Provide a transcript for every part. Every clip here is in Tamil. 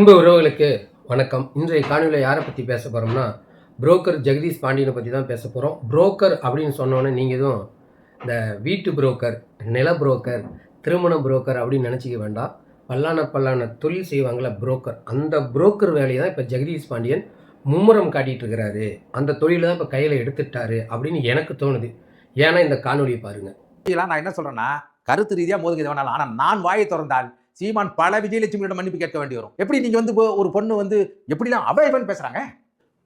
அன்பு உறவுகளுக்கு வணக்கம். இன்றைய காணொலியில் யாரை பற்றி பேச போகிறோம்னா புரோக்கர் ஜெகதீஷ் பாண்டியனை பற்றி தான் பேச போகிறோம் புரோக்கர் அப்படின்னு சொன்னோன்னே நீங்கள் எதுவும் இந்த வீட்டு புரோக்கர் நில புரோக்கர் திருமண புரோக்கர் அப்படின்னு நினச்சிக்க வேண்டாம். பல்லான பல்லான தொழில் செய்வாங்களே புரோக்கர் அந்த புரோக்கர் வேலையை தான் இப்போ ஜெகதீஷ் பாண்டியன் மும்முரம் காட்டிகிட்டு இருக்கிறாரு. அந்த தொழிலை தான் இப்போ கையில் எடுத்துட்டாரு அப்படின்னு எனக்கு தோணுது. ஏன்னா இந்த காணொலியை பாருங்கள் இதெல்லாம் நான் என்ன சொல்கிறேன்னா கருத்து ரீதியாக மோதுகிறது வேணாலும் ஆனால் நான் வாயை திறந்தால் சீமான் பல விஜயலட்சுமியோட மன்னிப்பு கேட்க வேண்டி வரும். எப்படி நீங்கள் வந்து ஒரு பொண்ணு வந்து எப்படிலாம் அவ இவன் பேசுகிறாங்க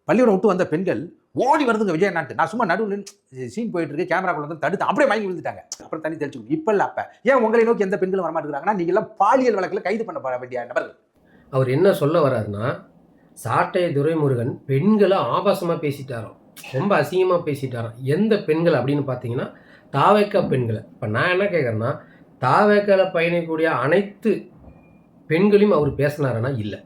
பள்ளிக்கூடம் விட்டு வந்த பெண்கள் ஓடி வருதுங்க விஜய் நாட்டு நான் சும்மா நடுவில் சீன் போயிட்டு இருக்கு கேமராக்குள்ள வந்து தடுத்து அப்படியே வாங்கி விழுந்துட்டாங்க. அப்புறம் தண்ணி தெளிச்சு இப்போ இல்லை அப்போ. ஏன் உங்களை நோக்கி எந்த பெண்களும் வரமாட்டேங்கிறாங்கன்னா நீங்க பாலியல் வழக்கில் கைது பண்ண வேண்டிய நபர்கள். அவர் என்ன சொல்ல வர்றாருன்னா சாட்டை துரைமுருகன் பெண்களை ஆபாசமாக பேசிட்டாராம். ரொம்ப அசிங்கமாக பேசிட்டாராம். எந்த பெண்கள் அப்படின்னு பார்த்தீங்கன்னா தாவேக்கா பெண்களை. இப்போ நான் என்ன கேட்குறேன்னா தாவேக்கால பயணிக்கக்கூடிய அனைத்து பெண்களையும் அவர் பேசினாருன்னா இல்லை.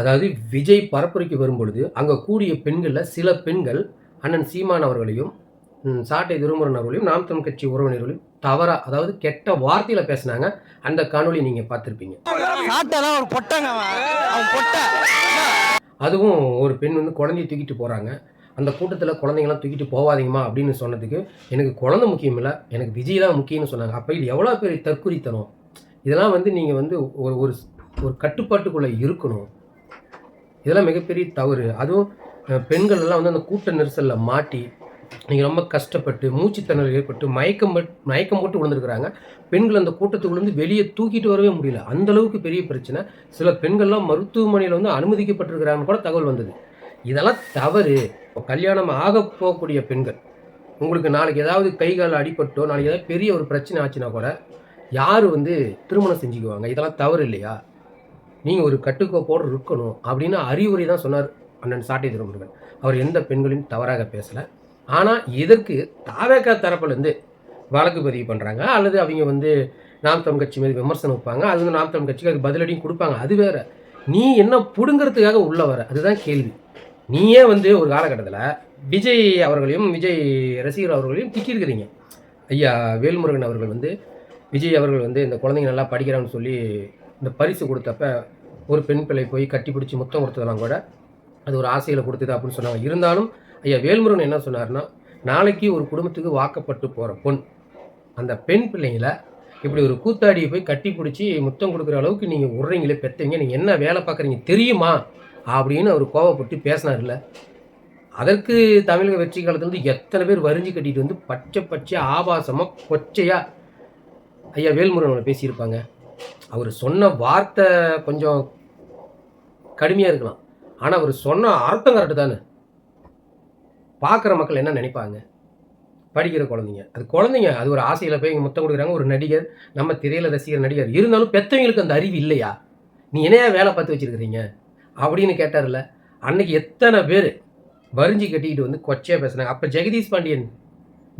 அதாவது விஜய் பரப்புரைக்கு வரும்பொழுது அங்கே கூடிய பெண்களில் சில பெண்கள் அண்ணன் சீமான் அவர்களையும் சாட்டை துருமுருகன் அவர்களையும் நாம் தமிழ் கட்சி உறவினர்களையும் தவறா அதாவது கெட்ட வார்த்தையில் பேசினாங்க. அந்த காணொளி நீங்கள் பார்த்துருப்பீங்க. அதுவும் ஒரு பெண் வந்து குழந்தைய தூக்கிட்டு போகிறாங்க அந்த கூட்டத்தில் குழந்தைங்களாம் தூக்கிட்டு போகாதீங்கம்மா அப்படின்னு சொன்னதுக்கு எனக்கு குழந்தை முக்கியம் இல்லை எனக்கு விஜய் தான் முக்கியம்னு சொன்னாங்க. அப்போ இது எவ்வளோ பெரிய தற்குறித்தனம்? இதெல்லாம் வந்து நீங்கள் வந்து ஒரு ஒரு ஒரு கட்டுப்பாட்டுக்குள்ளே இருக்கணும். இதெல்லாம் மிகப்பெரிய தவறு. அதுவும் பெண்கள் எல்லாம் வந்து அந்த கூட்ட நெரிசலில் மாட்டி நீங்கள் ரொம்ப கஷ்டப்பட்டு மூச்சுத்திணறல் ஏற்பட்டு மயக்கம் பட்- மயக்கம் போட்டு விழுந்திருக்கிறாங்க. பெண்கள் அந்த கூட்டத்துக்குள்ளேருந்து வெளியே தூக்கிட்டு வரவே முடியல. அந்த அளவுக்கு பெரிய பிரச்சனை. சில பெண்கள்லாம் மருத்துவமனையில் வந்து அனுமதிக்கப்பட்டிருக்கிறாங்கன்னு கூட தகவல் வந்தது. இதெல்லாம் தவறு. இப்போ கல்யாணம் ஆக போகக்கூடிய பெண்கள் உங்களுக்கு நாளைக்கு ஏதாவது கை கால் அடிபட்டோ நாளைக்கு ஏதாவது பெரிய ஒரு பிரச்சனை ஆச்சுன்னா கூட யார் வந்து திருமணம் செஞ்சுக்குவாங்க? இதெல்லாம் தவறு இல்லையா? நீங்கள் ஒரு கட்டுக்கோப்போடு இருக்கணும் அப்படின்னு அறிவுரை தான் சொன்னார் அண்ணன் சாட்டை திருமுருகன். அவர் எந்த பெண்களையும் தவறாக பேசலை. ஆனால் இதற்கு தாவேக்கா தரப்புலேருந்து வழக்கு பதிவு பண்ணுறாங்க அல்லது அவங்க வந்து நாம் தமிழ் கட்சி மீது விமர்சனம் வைப்பாங்க. அது வந்து நாம் தமிழ் கட்சிக்கு அது பதிலடியும் கொடுப்பாங்க. அது வேற. நீ என்ன பிடுங்கிறதுக்காக உள்ள வர? அதுதான் கேள்வி. நீயே வந்து ஒரு காலகட்டத்தில் விஜய் அவர்களையும் விஜய் ரசிகர் அவர்களையும் திட்டிருக்கிறீங்க ஐயா வேல்முருகன் அவர்கள் வந்து விஜய் அவர்கள் வந்து இந்த குழந்தைங்க நல்லா படிக்கிறான்னு சொல்லி இந்த பரிசு கொடுத்தப்ப ஒரு பெண் பிள்ளை போய் கட்டி பிடிச்சி முத்தம் கொடுத்ததெல்லாம் கூட அது ஒரு ஆசையில் கொடுத்தது அப்படின்னு சொன்னாங்க. இருந்தாலும் ஐயா வேல்முருகன் என்ன சொன்னார்னா நாளைக்கு ஒரு குடும்பத்துக்கு வாக்கப்பட்டு போகிற பொண் அந்த பெண் பிள்ளைங்கள இப்படி ஒரு கூத்தாடியை போய் கட்டி பிடிச்சி முத்தம் கொடுக்குற அளவுக்கு நீங்கள் விட்றீங்களே பெற்றவங்க நீங்கள் என்ன வேலை பார்க்குறீங்க தெரியுமா? அப்படின்னு அவர் கோவப்பட்டு பேசினார்ல. அதற்கு தமிழக வெற்றி காலத்துலேருந்து எத்தனை பேர் வரிஞ்சு கட்டிட்டு வந்து பச்சை பச்சை ஆபாசமாக கொச்சையாக ஐயா வேல்முருகன் அவரை பேசியிருப்பாங்க. அவர் சொன்ன வார்த்தை கொஞ்சம் கடுமையாக இருக்கலாம். ஆனால் அவர் சொன்ன அர்த்தம் கரெக்டு தானே. பார்க்குற மக்கள் என்ன நினைப்பாங்க? படிக்கிற குழந்தைங்க. அது குழந்தைங்க அது ஒரு ஆசையில் போய் இங்கே முத்தம் கொடுக்குறாங்க ஒரு நடிகர் நம்ம திரையில் ரசிகர் நடிகர். இருந்தாலும் பெற்றவங்களுக்கு அந்த அறிவு இல்லையா? நீ என்னையா வேலை பார்த்து வச்சுருக்கிறீங்க? அப்படின்னு கேட்டார்ல. அன்னைக்கு எத்தனை பேர் வரிஞ்சு கட்டிக்கிட்டு வந்து கொச்சையாக பேசுனாங்க. அப்போ ஜெகதீஷ் பாண்டியன்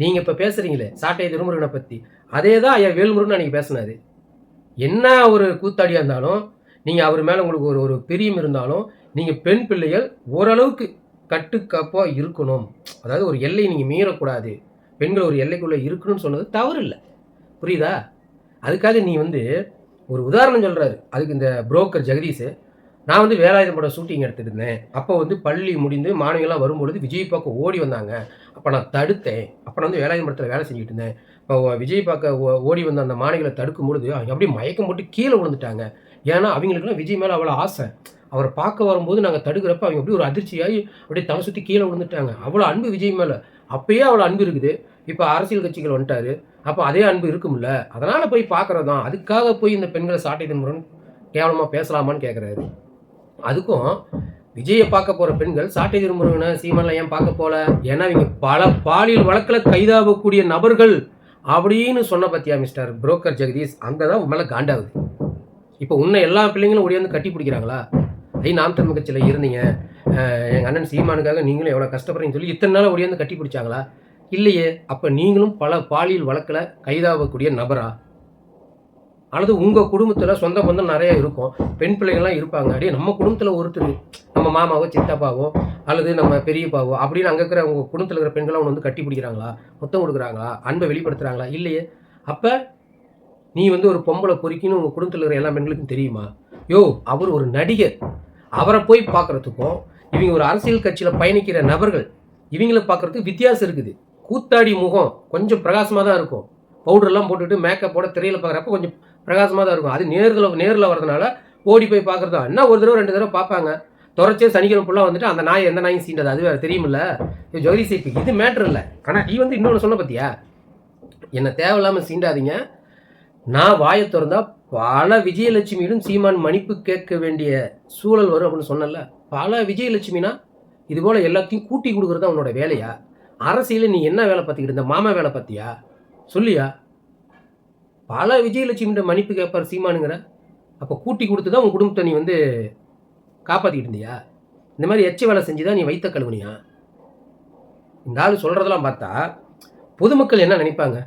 நீங்கள் இப்போ பேசுகிறீங்களே சாட்டை திருமுருகனை பற்றி அதே தான் ஐயா வேல்முருகன் அன்றைக்கி பேசினார். என்ன ஒரு கூத்தாடியாக இருந்தாலும் நீங்கள் அவர் மேலே உங்களுக்கு ஒரு ஒரு பிரியம் இருந்தாலும் நீங்கள் பெண் பிள்ளைகள் ஓரளவுக்கு கட்டுக்கப்பாக இருக்கணும். அதாவது ஒரு எல்லை நீங்கள் மீறக்கூடாது. பெண்கள் ஒரு எல்லைக்குள்ளே இருக்கணும்னு சொன்னது தவறு இல்லை புரியுதா? அதுக்காக நீ வந்து ஒரு உதாரணம் சொல்கிறாரு அதுக்கு இந்த புரோக்கர் ஜெகதீஷ் நான் வந்து வேலாயுதம் படம் ஷூட்டிங் எடுத்துருந்தேன். அப்போ வந்து பள்ளி முடிந்து மாணவிகள்லாம் வரும்பொழுது விஜய் பார்க்க ஓடி வந்தாங்க. அப்போ நான் தடுத்தேன். அப்போ நான் வந்து வேலாயுதம் படத்தில் வேலை செஞ்சுட்டு இருந்தேன். இப்போ விஜய் பார்க்க ஓ- ஓடி வந்த அந்த மாணவிகளை தடுக்கும் பொழுது அவங்க அப்படியே மயக்கம் போட்டு கீழே விழுந்துட்டாங்க. ஏன்னா அவங்களுக்குலாம் விஜய் மேலே அவ்வளோ ஆசை. அவரை பார்க்க வரும்போது நாங்கள் தடுக்கிறப்ப அவங்க அப்படியே ஒரு அதிர்ச்சியாகி அப்படியே தலை சுற்றி கீழே விழுந்துட்டாங்க. அவ்வளோ அன்பு விஜய் மேலே. அப்பயே அவ்வளோ அன்பு இருக்குது. இப்போ அரசியல் கட்சிகள் வந்துட்டாரு. அப்போ அதே அன்பு இருக்கும்ல. அதனால் போய் பார்க்குறது தான் அதுக்காக போய் இந்த பெண்களை சாட்டை திரும்புறன்னு கேவலமாக பேசலாமான்னு கேட்குறாரு அதுக்கும் விஜயை பார்க்க போகிற பெண்கள் சாட்டை திருமுருகனை சீமானில் ஏன் பார்க்க போகல ஏன்னா இவங்க பல பாலியல் வழக்கில் கைதாகக்கூடிய நபர்கள் அப்படின்னு சொன்ன பத்தியா மிஸ்டர் புரோக்கர் ஜெகதீஷ்? அங்கே தான் மேலே காண்டாகுது. இப்போ உன்னை எல்லா பிள்ளைங்களும் ஒடியாந்து கட்டி பிடிக்கிறாங்களா? ஐ நாம் தமிழ் கட்சியில் இருந்தீங்க. எங்கள் அண்ணன் சீமானுக்காக நீங்களும் எவ்வளோ கஷ்டப்படுறீங்கன்னு சொல்லி இத்தனை நாள் ஒடியாந்து கட்டி பிடிச்சாங்களா? இல்லையே. அப்போ நீங்களும் பல பாலியல் வழக்கில் கைதாகக்கூடிய நபரா? அல்லது உங்கள் குடும்பத்தில் சொந்த பந்தம் நிறையா இருக்கும். பெண் பிள்ளைங்கள்லாம் இருப்பாங்க. அப்படியே நம்ம குடும்பத்தில் ஒருத்தர் நம்ம மாமாவோ சித்தப்பாவோ அல்லது நம்ம பெரியப்பாவோ அப்படின்னு அங்கே இருக்கிற உங்கள் குடும்பத்தில் இருக்கிற பெண்களை அவங்க வந்து கட்டி பிடிக்கிறாங்களா? முத்தம் கொடுக்குறாங்களா? அன்பை வெளிப்படுத்துகிறாங்களா இல்லையே. அப்போ நீ வந்து ஒரு பொம்பளை பொறிக்கின்னு உங்கள் குடும்பத்தில் இருக்கிற எல்லா பெண்களுக்கும் தெரியுமா? யோ அவர் ஒரு நடிகர். அவரை போய் பார்க்குறதுக்கும் இவங்க ஒரு அரசியல் கட்சியில் பயணிக்கிற நபர்கள் இவங்கள பார்க்குறதுக்கு வித்தியாசம் இருக்குது. கூத்தாடி முகம் கொஞ்சம் பிரகாசமாக தான் இருக்கும். பவுடர்லாம் போட்டுட்டு மேக்கப் போட திரையில் பார்க்குறப்ப கொஞ்சம் பிரகாசமாக தான் இருக்கும். அது நேரில் நேரில் வரதுனால ஓடி போய் பார்க்குறது? என்ன ஒரு தடவை ரெண்டு தடவை பார்ப்பாங்க. தொடர்ச்சியே சனிக்கிழமை ஃபுல்லாக வந்துட்டு அந்த நாய் எந்த நாயும் சீண்டது. அது வேறு தெரியுமில்ல. ஜோதி சேப்பி இது மேட்ரு இல்லை. ஆனால் நீ வந்து இன்னொன்று சொன்ன பார்த்தியா என்னை தேவையில்லாமல் சீண்டாதீங்க. நான் வாயை திறந்தால் பல விஜயலட்சுமியிலும் சீமான் மன்னிப்பு கேட்க வேண்டிய சூழல் வரும் அப்படின்னு சொன்னல பல விஜயலட்சுமினா இது போல் எல்லாத்தையும் கூட்டி கொடுக்குறது தான் உன்னோட வேலையா? அரசியலில் நீ என்ன வேலை பார்த்துக்கிட்டு இருந்த? மாமா வேலை பார்த்தியா? சொல்லியா? பல விஜயலட்சுமிகிட்ட மன்னிப்பு கேட்பார் சீமானுங்கிற. அப்போ கூட்டி கொடுத்து தான் உன் குடும்பத்தை நீ வந்து காப்பாற்றிக்கிட்டு இருந்தியா? இந்த மாதிரி எச்ச வேலை செஞ்சு தான் நீ வைத்த கழுவுனியா? இந்த ஆள் சொல்கிறதெல்லாம் பார்த்தா பொதுமக்கள் என்ன நினைப்பாங்க?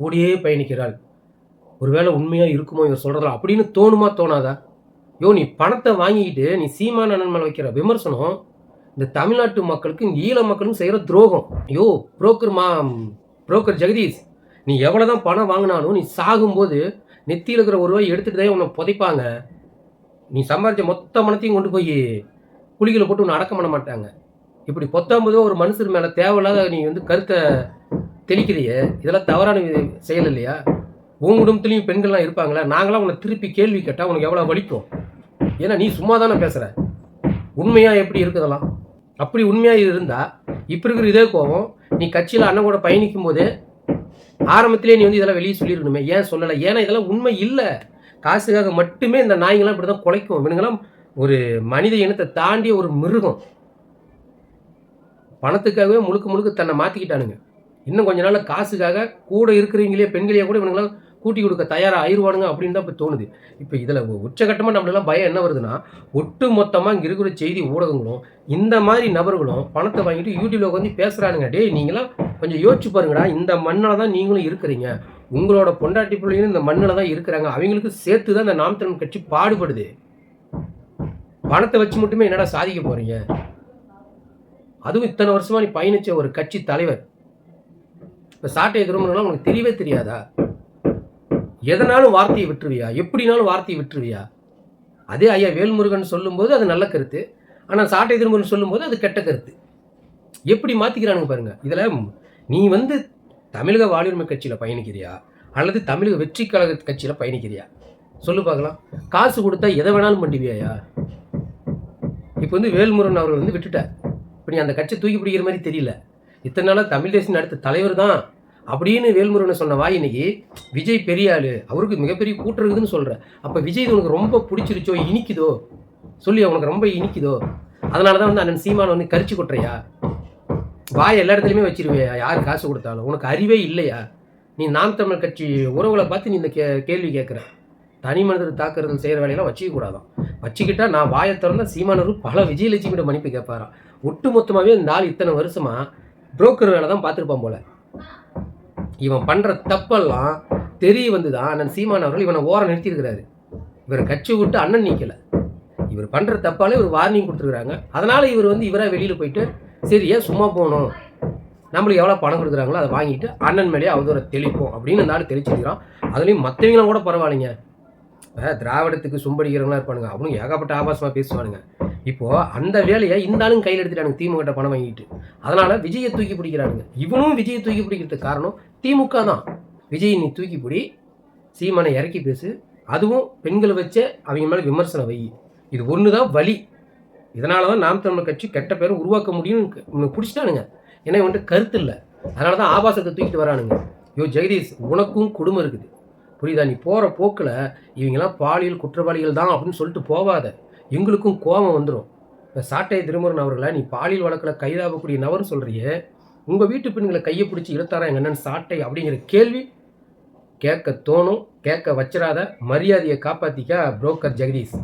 கூடியே பயணிக்கிறாள். ஒருவேளை உண்மையாக இருக்குமோ இவர் சொல்கிறதெல்லாம் அப்படின்னு தோணுமா தோணாதா? யோ நீ பணத்தை வாங்கிக்கிட்டு நீ சீமான அண்ணன் மேலே வைக்கிற விமர்சனம் இந்த தமிழ்நாட்டு மக்களுக்கும் ஈழ மக்களுக்கும் செய்கிற துரோகம். ஐயோ புரோக்கர் மா புரோக்கர் ஜெகதீஷ். நீ எவ்வளோ தான் பணம் வாங்கினாலும் நீ சாகும்போது நெத்தியில் இருக்கிற ஒரு ரூபாய் எடுத்துகிட்டு தான் உன்னை புதைப்பாங்க. நீ சம்பாதிச்ச மொத்த மனத்தையும் கொண்டு போய் குழிகளை போட்டு உன்னை அடக்கம் பண்ண மாட்டாங்க. இப்படி பொத்தாம்பதோ ஒரு மனுஷர் மேலே தேவையில்லாத நீ வந்து கருத்தை தெளிக்கிறியே இதெல்லாம் தவறான செயல் இல்லையா? உன் குடும்பத்துலேயும் பெண்கள்லாம் இருப்பாங்களா? நாங்களாம் உன்னை திருப்பி கேள்வி கேட்டால் உனக்கு எவ்வளோ வலிக்கும்? ஏன்னா நீ சும்மா தானே பேசுகிற உண்மையாக எப்படி இருக்குதெல்லாம்? அப்படி உண்மையாக இருந்தால் இப்போ இருக்கிற இதே கோவம் நீ கட்சியில் அண்ணன் கூட பயணிக்கும் போதே ஆரம்பத்திலே நீ வந்து இதெல்லாம் வெளியே சொல்லியிருக்கணுமே. ஏன் சொல்லலை? ஏன்னா இதெல்லாம் உண்மை இல்லை. காசுக்காக மட்டுமே இந்த நாய்ங்களாம் இப்படி தான் குலைக்கும். இவனுங்களாம் ஒரு மனித இனத்தை தாண்டிய ஒரு மிருகம். பணத்துக்காகவே முழுக்க முழுக்க தன்னை மாற்றிக்கிட்டானுங்க இன்னும் கொஞ்ச நாள் காசுக்காக கூட இருக்கிறீங்களே பெண்களையே கூட இவனுங்களாம் கூட்டி கொடுக்க தயாராக ஆயிடுவானுங்க அப்படின்னு தான் இப்போ தோணுது. இப்போ இதில் உச்சகட்டமாக நம்மளெல்லாம் பயம் என்ன வருதுன்னா ஒட்டு மொத்தமாக இங்கே இருக்கிற செய்தி ஊடகங்களும் இந்த மாதிரி நபர்களும் பணத்தை வாங்கிட்டு யூடியூப்ல உட்காந்து பேசுகிறானுங்க டே நீங்களாம் கொஞ்சம் யோசிச்சு பாருங்கடா இந்த மண்ணில் தான் நீங்களும் இருக்கிறீங்க. உங்களோட பொண்டாட்டி பிள்ளைகளும் இந்த மண்ணில் தான் இருக்கிறாங்க. அவங்களுக்கு சேர்த்து தான் இந்த நாம் தமிழ் கட்சி பாடுபடுது. பணத்தை வச்சு மட்டுமே என்னடா சாதிக்க போகிறீங்க அதுவும் இத்தனை வருஷமாக நீ பயணிச்ச ஒரு கட்சி தலைவர். இப்போ சாட்டை திருமணம்லாம் உனக்கு தெரியவே தெரியாதா? எதனாலும் வார்த்தையை விட்டுருவியா? எப்படினாலும் வார்த்தையை விட்டுருவியா? அதே ஐயா வேல்முருகன் சொல்லும்போது அது நல்ல கருத்து. ஆனால் சாட்டை திருமணம் சொல்லும்போது அது கெட்ட கருத்து. எப்படி மாற்றிக்கிறானுங்க பாருங்கள் இதில் நீ வந்து தமிழக வாழ்வுரிமை கட்சியில் பயணிக்கிறியா? அல்லது தமிழக வெற்றி கழக கட்சியில் பயணிக்கிறியா? சொல்லு பார்க்கலாம். காசு கொடுத்தா எதை வேணாலும் பண்ணுவியாயா இப்போ வந்து வேல்முருகன் அவர்கள் வந்து விட்டுட்டார். இப்போ நீ அந்த கட்சியை தூக்கி பிடிக்கிற மாதிரி தெரியல. இத்தனை நாளாக தமிழ் தேசின் அடுத்த தலைவர் தான். அப்படின்னு வேல்முருகனை சொன்ன வாய் இன்னைக்கு விஜய் பெரிய அவருக்கு மிகப்பெரிய கூட்டம் இருக்குதுன்னு சொல்கிற அப்போ விஜய் உனக்கு ரொம்ப பிடிச்சிருச்சோ இனிக்குதோ? சொல்லி உனக்கு ரொம்ப இனிக்குதோ? அதனால தான் வந்து அண்ணன் சீமான் வந்து கரிச்சு கொட்டுறையா? வாய் எல்லா இடத்துலையுமே வச்சிருவியா. யார் காசு கொடுத்தாலும்? உனக்கு அறிவே இல்லையா? நீ நாம் தமிழ் கட்சி உறவுகளை பார்த்து நீ இந்த கே கேள்வி கேட்குற. தனி மனிதர் தாக்குறது செய்கிற வேலையெல்லாம் வச்சிக்கூடாதான் வச்சுக்கிட்டா நான் வாயை திறந்தா சீமானவர் பல விஜயலட்சுமியோட மன்னிப்பு கேட்பாராம். ஒட்டு மொத்தமாகவே இந்த ஆள் இத்தனை வருஷமாக புரோக்கர் வேலை தான் பார்த்துருப்பான் போல. இவன் பண்ணுற தப்பெல்லாம் தெரிய வந்து தான் அண்ணன் சீமான் அவர்கள் இவனை ஓரம் நிறுத்தியிருக்கிறாரு. இவர் கட்சி விட்டு அண்ணன் நிற்கலை இவர் பண்ணுற தப்பாலே ஒரு வார்னிங் கொடுத்துருக்குறாங்க. அதனால் இவர் வந்து இவராக வெளியில் போயிட்டு சரி ஏன் சும்மா போகணும் நம்மளுக்கு எவ்வளோ பணம் கொடுக்குறாங்களோ அதை வாங்கிட்டு அண்ணன் மேலேயே அவதூற தெளிப்போம் அப்படின்னு இந்த ஆள் தெளிச்சிருக்கிறான் அதுலேயும் மற்றவங்களாம் கூட பரவாயில்லைங்க. இப்ப திராவிடத்துக்கு சும்படிக்கிறவங்களா இருப்பானுங்க. அவனும் ஏகப்பட்ட ஆபாசமாக பேசுவானுங்க. இப்போது அந்த வேலையை இந்த கையில் எடுத்துட்டானுங்க திமுக பணம் வாங்கிட்டு. அதனால் விஜயை தூக்கி பிடிக்கிறானுங்க. இவனும் விஜயை தூக்கி பிடிக்கிறதுக்கு காரணம் திமுக தான். விஜய் நீ தூக்கி பிடி சீமானை இறக்கி பேசு. அதுவும் பெண்களை வச்சே அவங்க மேலே விமர்சனம் வை. இது ஒன்று தான் வழி இதனால தான் நாம் தமிழ் கட்சி கெட்ட பேரை உருவாக்க முடியும்னு உனக்கு பிடிச்சிட்டானுங்க. ஏன்னா இவன்ட்டு கருத்து இல்லை. அதனால தான் ஆபாசத்தை தூக்கிட்டு வரானுங்க. யோ ஜெகதீஷ் உனக்கும் குடும்பம் இருக்குது. புரியுதா? நீ போகிற போக்கில் இவங்கெல்லாம் பாலியல் குற்றவாளிகள் தான் அப்படின்னு சொல்லிட்டு போவாத. எங்களுக்கும் கோபம் வந்துடும் இப்போ சாட்டை திருமுருகன் அவர்களை நீ பாலியல் வழக்கில் கைதாகக்கூடிய நபர்னு சொல்கிறியே உங்கள் வீட்டு பெண்களை கையை பிடிச்சி இழுத்தாரா எங்கள் அண்ணன் சாட்டை அப்படிங்கிற கேள்வி கேட்க தோணும் கேட்க வச்சிடாத மரியாதையை காப்பாற்றிக்க புரோக்கர் ஜெகதீஷ்.